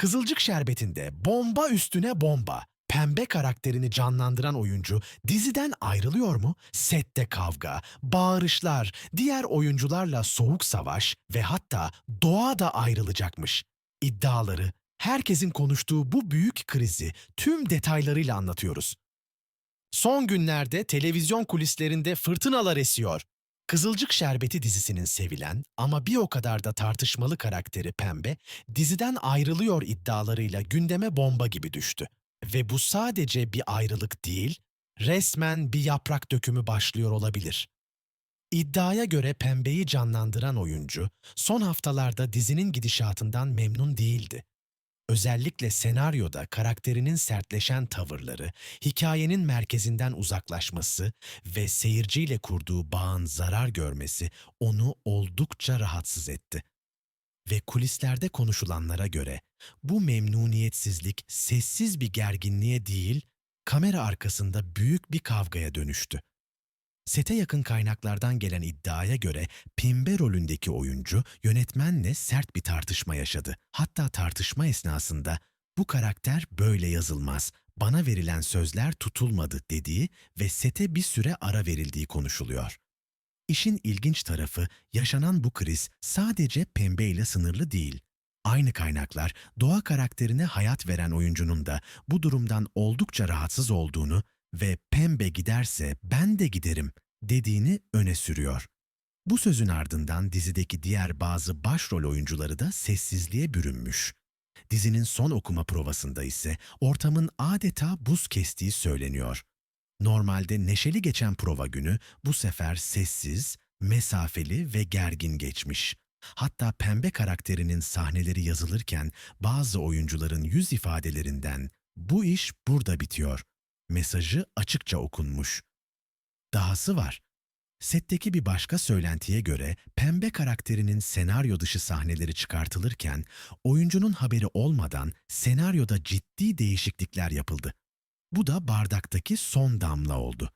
Kızılcık Şerbeti'nde bomba üstüne bomba. Pembe karakterini canlandıran oyuncu diziden ayrılıyor mu? Sette kavga, bağırışlar, diğer oyuncularla soğuk savaş ve hatta doğa da ayrılacakmış. İddiaları, herkesin konuştuğu bu büyük krizi tüm detaylarıyla anlatıyoruz. Son günlerde televizyon kulislerinde fırtınalar esiyor. Kızılcık Şerbeti dizisinin sevilen ama bir o kadar da tartışmalı karakteri Pembe, diziden ayrılıyor iddialarıyla gündeme bomba gibi düştü. Ve bu sadece bir ayrılık değil, resmen bir yaprak dökümü başlıyor olabilir. İddiaya göre Pembe'yi canlandıran oyuncu, son haftalarda dizinin gidişatından memnun değildi. Özellikle senaryoda karakterinin sertleşen tavırları, hikayenin merkezinden uzaklaşması ve seyirciyle kurduğu bağın zarar görmesi onu oldukça rahatsız etti. Ve kulislerde konuşulanlara göre bu memnuniyetsizlik sessiz bir gerginliğe değil, kamera arkasında büyük bir kavgaya dönüştü. Sete yakın kaynaklardan gelen iddiaya göre Pimbe rolündeki oyuncu yönetmenle sert bir tartışma yaşadı. Hatta tartışma esnasında bu karakter böyle yazılmaz, bana verilen sözler tutulmadı dediği ve sete bir süre ara verildiği konuşuluyor. İşin ilginç tarafı yaşanan bu kriz sadece Pembe ile sınırlı değil. Aynı kaynaklar doğa karakterine hayat veren oyuncunun da bu durumdan oldukça rahatsız olduğunu ve pembe giderse ben de giderim dediğini öne sürüyor. Bu sözün ardından dizideki diğer bazı başrol oyuncuları da sessizliğe bürünmüş. Dizinin son okuma provasında ise ortamın adeta buz kestiği söyleniyor. Normalde neşeli geçen prova günü bu sefer sessiz, mesafeli ve gergin geçmiş. Hatta pembe karakterinin sahneleri yazılırken bazı oyuncuların yüz ifadelerinden bu iş burada bitiyor mesajı açıkça okunmuş. Dahası var. Setteki bir başka söylentiye göre pembe karakterinin senaryo dışı sahneleri çıkartılırken oyuncunun haberi olmadan senaryoda ciddi değişiklikler yapıldı. Bu da bardaktaki son damla oldu.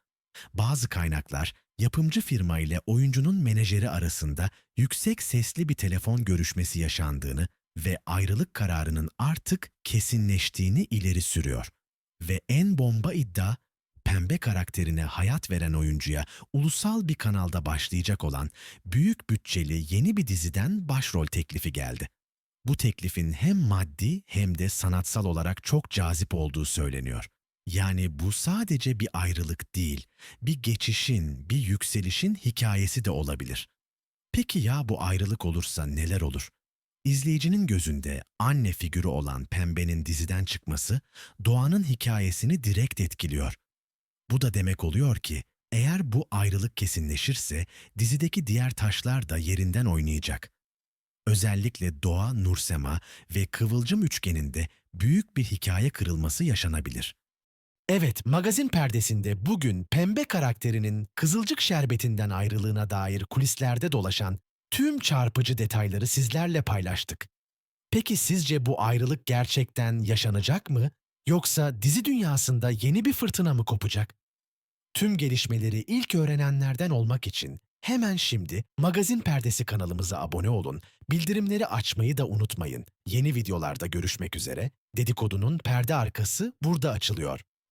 Bazı kaynaklar yapımcı firma ile oyuncunun menajeri arasında yüksek sesli bir telefon görüşmesi yaşandığını ve ayrılık kararının artık kesinleştiğini ileri sürüyor. Ve en bomba iddia, pembe karakterine hayat veren oyuncuya ulusal bir kanalda başlayacak olan büyük bütçeli yeni bir diziden başrol teklifi geldi. Bu teklifin hem maddi hem de sanatsal olarak çok cazip olduğu söyleniyor. Yani bu sadece bir ayrılık değil, bir geçişin, bir yükselişin hikayesi de olabilir. Peki ya bu ayrılık olursa neler olur? İzleyicinin gözünde anne figürü olan Pembe'nin diziden çıkması Doğan'ın hikayesini direkt etkiliyor. Bu da demek oluyor ki eğer bu ayrılık kesinleşirse dizideki diğer taşlar da yerinden oynayacak. Özellikle Doğa, Nursema ve Kıvılcım üçgeninde büyük bir hikaye kırılması yaşanabilir. Evet, magazin perdesinde bugün pembe karakterinin Kızılcık Şerbeti'nden ayrılığına dair kulislerde dolaşan tüm çarpıcı detayları sizlerle paylaştık. Peki sizce bu ayrılık gerçekten yaşanacak mı? Yoksa dizi dünyasında yeni bir fırtına mı kopacak? Tüm gelişmeleri ilk öğrenenlerden olmak için hemen şimdi Magazin Perdesi kanalımıza abone olun, bildirimleri açmayı da unutmayın. Yeni videolarda görüşmek üzere, dedikodunun perde arkası burada açılıyor.